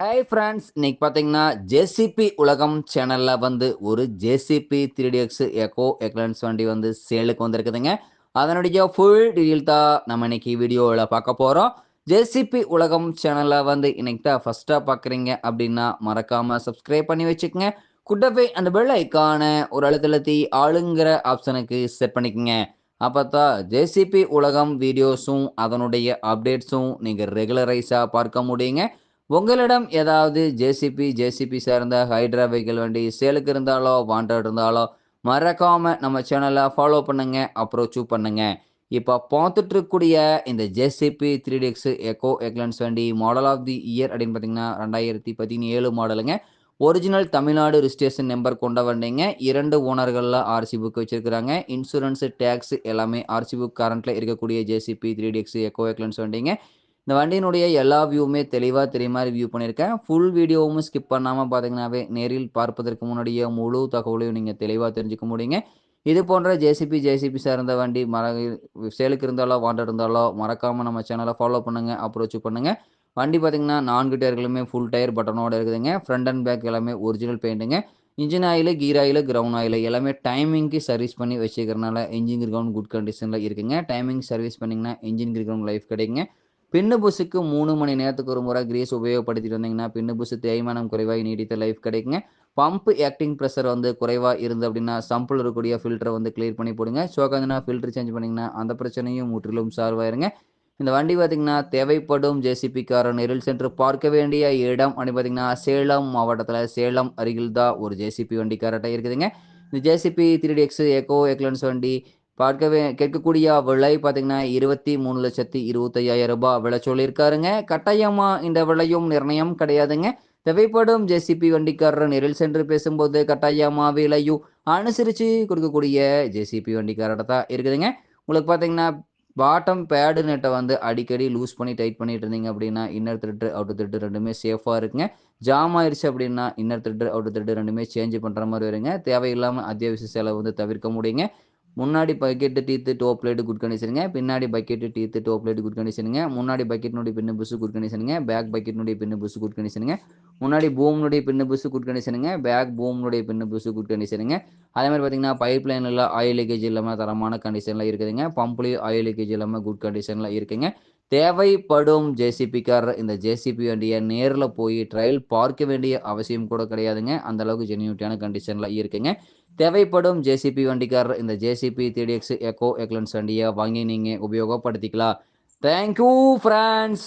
Hi friends இன்னைக்கு பார்த்தீங்கன்னா JCB உலகம் சேனலில் வந்து ஒரு JCB three DX eco excellence வண்டி வந்து சேலுக்கு வந்திருக்குதுங்க. அதனுடைய ஃபுல் டீட்டெயில் தான் நம்ம இன்னைக்கு வீடியோவில் பார்க்க போகிறோம் ஜேசிபி உலகம் சேனலில் வந்து இன்னைக்கு தான் ஃபஸ்ட்டாக பார்க்குறீங்க அப்படின்னா மறக்காமல் சப்ஸ்கிரைப் பண்ணி வச்சுக்கோங்க. குட்டபை அந்த பெல் ஐக்கான ஒரு அழுத்தழுத்தி ஆளுங்கிற ஆப்ஷனுக்கு செட் பண்ணிக்கோங்க. அப்போ தான் ஜேசிபி உலகம் வீடியோஸும் அதனுடைய அப்டேட்ஸும் நீங்கள் ரெகுலரைஸாக பார்க்க முடியுங்க. உங்களிடம் ஏதாவது ஜேசிபி ஜேசிபி சேர்ந்த ஹைட்ரா வெஹிக்கிள் வண்டி சேலுக்கு இருந்தாலோ வாண்டட் இருந்தாலோ மறக்காமல் நம்ம சேனலை ஃபாலோ பண்ணுங்க அப்ரோச்சும் பண்ணுங்க. இப்போ பார்த்துட்டு இருக்கக்கூடிய இந்த JCB three DX eco excellence வண்டி மாடல் ஆஃப் தி இயர் அப்படின்னு பார்த்தீங்கன்னா ரெண்டாயிரத்தி பதினேழு மாடலுங்க ஒரிஜினல் தமிழ்நாடு ரிஜிஸ்ட்ரேஷன் நம்பர் கொண்ட வண்டிங்க. இரண்டு ஓனர்களில் ஆர்சி புக் வச்சுருக்கிறாங்க. இன்சூரன்ஸ் டேக்ஸ் எல்லாமே ஆர்சி புக் கரண்ட்டில் இருக்கக்கூடிய JCB three DX eco excellence வண்டிங்க. இந்த வண்டியினுடைய எல்லா வியூவுமே தெளிவாக தெரிய மாதிரி வியூ பண்ணியிருக்கேன். ஃபுல் வீடியோவும் ஸ்கிப் பண்ணாமல் பார்த்தீங்கன்னாவே நேரில் பார்ப்பதற்கு முன்னாடியே முழு தகவலையும் நீங்கள் தெளிவாக தெரிஞ்சுக்க முடியுங்க. இது போன்ற ஜேசிபி ஜேசிபி சார்ந்த வண்டி மர சேலுக்கு இருந்தாலோ வாண்ட இருந்தாலோ மறக்காமல் நம்ம சேனலை ஃபாலோ பண்ணுங்கள் அப்ரோச் பண்ணுங்கள் வண்டி பார்த்தீங்கன்னா நான்கு டயர்களுமே ஃபுல் டயர் பட்டனோடு இருக்குதுங்க. ஃப்ரண்ட் அண்ட் பேக் எல்லாமே original பெயிண்ட்டுங்க engine oil gear oil ground oil எல்லாமே டைமிங்க்கு சர்வீஸ் பண்ணி வச்சுக்கிறனால இன்ஜின் கிரவுண்ட் குட் கண்டிஷனில் இருக்குங்க. டைமிங் சர்வீஸ் பண்ணிங்கன்னா இன்ஜின் கிரவுண்ட் லைஃப் கிடைக்குங்க. பெண்ணு புசுக்கு மூணு மணி நேரத்துக்கு ஒரு முறை கிரீஸ் உபயோகப்படுத்திட்டு வந்தீங்கன்னா பெண்ணு புசு தேய்மானம் குறைவாக நீடித்த லைஃப் கிடைக்குங்க. பம்ப் ஆக்டிங் ப்ரெஷர் வந்து குறைவாக இருந்து அப்படின்னா சம்பிள் இருக்கக்கூடிய ஃபில்டரை வந்து கிளியர் பண்ணி போடுங்க. சோகாந்துனா ஃபில்டர் சேஞ்ச் பண்ணிங்கன்னா அந்த பிரச்சனையும் முற்றிலும் சால்வ் ஆயிருங்க. இந்த வண்டி பார்த்திங்கன்னா தேவைப்படும் ஜேசிபி காரன் நெரில் சென்று பார்க்க வேண்டிய இடம் அப்படின்னு பார்த்திங்கன்னா சேலம் மாவட்டத்தில் சேலம் அருகில் தான் ஒரு ஜேசிபி வண்டி கரெக்டாக இருக்குதுங்க. இந்த JCB three D X eco excellence வண்டி பார்க்கவே கேட்கக்கூடிய விலை பார்த்தீங்கன்னா இருபத்தி மூணு லட்சத்தி இருபத்தையாயிரம் ரூபாய் விலை சொல்லியிருக்காருங்க. கட்டாயமாக இந்த விலையும் நிர்ணயம் கிடையாதுங்க. தேவைப்படும் ஜேசிபி வண்டிக்காரர் நேரில் சென்று பேசும்போது கட்டாயமா விலையும் அனுசரித்து கொடுக்கக்கூடிய ஜேசிபி வண்டிக்காரர்கிட்ட தான் இருக்குதுங்க. உங்களுக்கு பார்த்தீங்கன்னா பாட்டம் பேடு நெட்டை வந்து அடிக்கடி லூஸ் பண்ணி டைட் பண்ணிட்டு இருந்தீங்க அப்படின்னா இன்னர் த்ரெட்டு அவுட் த்ரெட்டு ரெண்டுமே சேஃபாக இருக்குங்க. ஜாம் ஆயிடுச்சு அப்படின்னா இன்னர் த்ரெட்டு அவுட் த்ரெட்டு ரெண்டுமே சேஞ்ச் பண்ணுற மாதிரி வருங்க. தேவையில்லாமல் அத்தியாவசிய செலவு வந்து தவிர்க்க முடியுங்க. முன்னாடி bucket teeth top plate good கண்டிஷனுங்க பின்னாடி bucket teeth top plate good கண்டிஷனுங்க முன்னாடி பக்கெட்னுடைய பின்னு புஷு குட் கண்டிஷனுங்க பேக் பக்கெட்னுடைய பின்னு புஸ் குட் கண்டிஷனுங்க முன்னாடி பூம்னுடைய பின்னு புஷு குட் கண்டிஷனுங்க பேக் பூம்னுடைய பின்னு புஷு குட் கண்டிஷனுங்க அதே மாதிரி பார்த்தீங்கன்னா பைப் லைனில் ஆயில் லீக்கேஜ் இல்லாமல் தரமான கண்டிஷனில் இருக்குதுங்க. பம்ப்லேயும் ஆயில் லீக்கேஜ் இல்லாமல் குட் கண்டிஷனில் இருக்குங்க. தேவைப்படும் ஜேசிபிக்கார் இந்த ஜேசிபி வண்டியை நேரில் போய் ட்ரையல் பார்க்க வேண்டிய அவசியம் கூட கிடையாதுங்க. அந்த அளவுக்கு ஜென்யூட்டியான கண்டிஷனில் இருக்குங்க. தேவைப்படும் ஜேசிபி வண்டிக்கார் இந்த JCB three X eco excellence வண்டியை வாங்கி நீங்கள் உபயோகப்படுத்திக்கலாம். Thank you friends